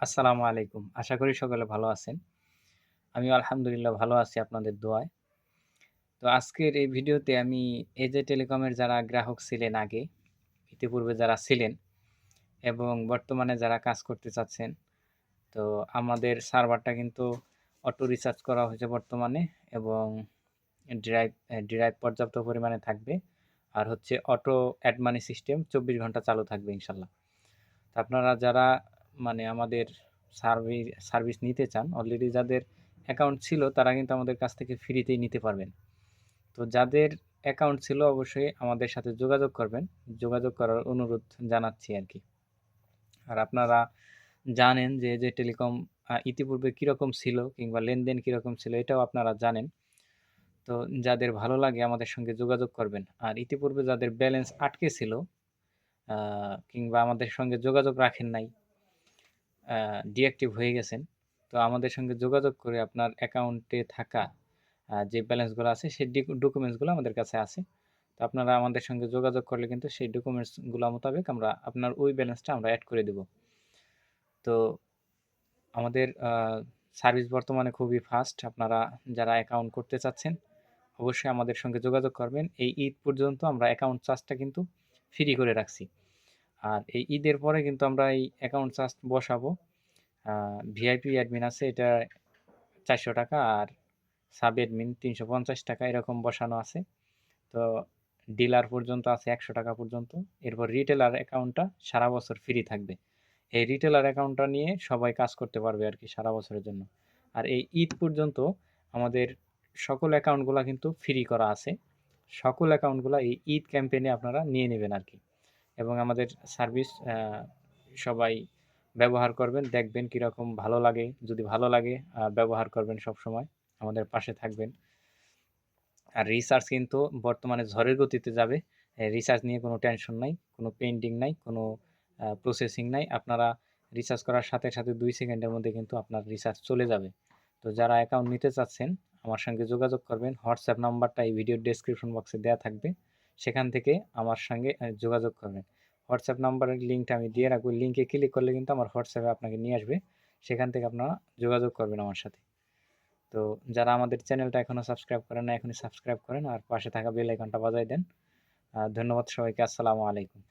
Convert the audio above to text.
আসসালামু আলাইকুম। আশা করি সকলে ভালো আছেন। আমি আলহামদুলিল্লাহ ভালো আছি আপনাদের দোয়ায়। তো আজকের এই ভিডিওতে আমি এজে টেলিকমের যারা গ্রাহক ছিলেন আগে, ইতিপূর্বে যারা ছিলেন এবং বর্তমানে যারা কাজ করতে চাচ্ছেন, তো আমাদের সার্ভারটা কিন্তু অটো রিচার্জ করা হয়েছে বর্তমানে এবং ড্রাইভ ড্রাইভ পর্যাপ্ত পরিমাণে থাকবে। আর হচ্ছে অটো অ্যাডমানি সিস্টেম ২৪ ঘণ্টা চালু থাকবে ইনশাল্লাহ। তো আপনারা যারা মানে আমাদের সার্ভিস সার্ভিস নিতে চান অলরেডি যাদের অ্যাকাউন্ট ছিল তারা কিন্তু আমাদের কাছ থেকে ফ্রিতেই নিতে পারবেন। তো যাদের অ্যাকাউন্ট ছিল অবশ্যই আমাদের সাথে যোগাযোগ করবেন। যোগাযোগ করার অনুরোধ জানাচ্ছি আর কি। আর আপনারা জানেন যে যে টেলিকম ইতিপূর্বে কীরকম ছিল কিংবা লেনদেন কীরকম ছিল এটাও আপনারা জানেন। তো যাদের ভালো লাগে আমাদের সঙ্গে যোগাযোগ করবেন। আর ইতিপূর্বে যাদের ব্যালেন্স আটকে ছিল কিংবা আমাদের সঙ্গে যোগাযোগ রাখেন নাই ডিঅ্যাক্টিভ হয়ে গেছেন। তো আমাদের সঙ্গে যোগাযোগ করে আপনার অ্যাকাউন্টে থাকা যে ব্যালেন্সগুলো আছে, সেই ডকুমেন্টসগুলো আমাদের কাছে আছে। তো আপনারা আমাদের সঙ্গে যোগাযোগ করলে কিন্তু সেই ডকুমেন্টসগুলো মোতাবেক আমরা আপনার ওই ব্যালেন্সটা আমরা অ্যাড করে দেব। তো আমাদের সার্ভিস বর্তমানে খুবই ফাস্ট আপনারা যারা অ্যাকাউন্ট করতে চাচ্ছেন, অবশ্যই আমাদের সঙ্গে যোগাযোগ করবেন। এই ঈদ পর্যন্ত আমরা অ্যাকাউন্ট চার্জটা কিন্তু ফ্রি করে রাখছি। আর এই ঈদের পরে কিন্তু আমরা এই অ্যাকাউন্ট চার্জ বসাবো। ভিআইপি অ্যাডমিন আছে, এটা চারশো টাকা আর সাব অ্যাডমিন তিনশো পঞ্চাশ টাকা, এরকম বসানো আছে। তো ডিলার পর্যন্ত আছে একশো টাকা পর্যন্ত। এরপর রিটেলার অ্যাকাউন্টটা সারা বছর ফ্রি থাকবে। এই রিটেলার অ্যাকাউন্টটা নিয়ে সবাই কাজ করতে পারবে আর কি সারা বছরের জন্য। আর এই ঈদ পর্যন্ত আমাদের সকল অ্যাকাউন্টগুলো কিন্তু ফ্রি করা আছে। সকল অ্যাকাউন্টগুলো এই ঈদ ক্যাম্পেইনে আপনারা নিয়ে নেবেন আর কি। এবং আমাদের সার্ভিস সবাই ব্যবহার করবেন। দেখবেন কীরকম ভালো লাগে। যদি ভালো লাগে ব্যবহার করবেন সব সময় আমাদের পাশে থাকবেন। আর রিসার্চ কিন্তু বর্তমানে ঝড়ের গতিতে যাবে। রিসার্চ নিয়ে কোনো টেনশন নাই, কোনো পেন্টিং নাই, কোনো প্রসেসিং নাই। আপনারা রিসার্চ করার সাথে সাথে দুই সেকেন্ডের মধ্যে কিন্তু আপনার রিসার্চ চলে যাবে। তো যারা অ্যাকাউন্ট নিতে চাচ্ছেন, আমার সঙ্গে যোগাযোগ করবেন। হোয়াটসঅ্যাপ নাম্বারটা এই ভিডিও ডেসক্রিপশন বক্সে দেওয়া থাকবে। সেখান থেকে আমার সঙ্গে যোগাযোগ করবেন। হোয়াটসঅ্যাপ নাম্বারের লিঙ্কটা আমি দিয়ে রাখব। লিঙ্কে ক্লিক করলে কিন্তু আমার হোয়াটসঅ্যাপে আপনাকে নিয়ে আসবে। সেখান থেকে আপনারা যোগাযোগ করবেন আমার সাথে। তো যারা আমাদের চ্যানেলটা এখনও সাবস্ক্রাইব করেন না, এখনই সাবস্ক্রাইব করেন আর পাশে থাকা বেল আইকনটা বাজাই দেন। ধন্যবাদ সবাইকে। আসসালামু আলাইকুম।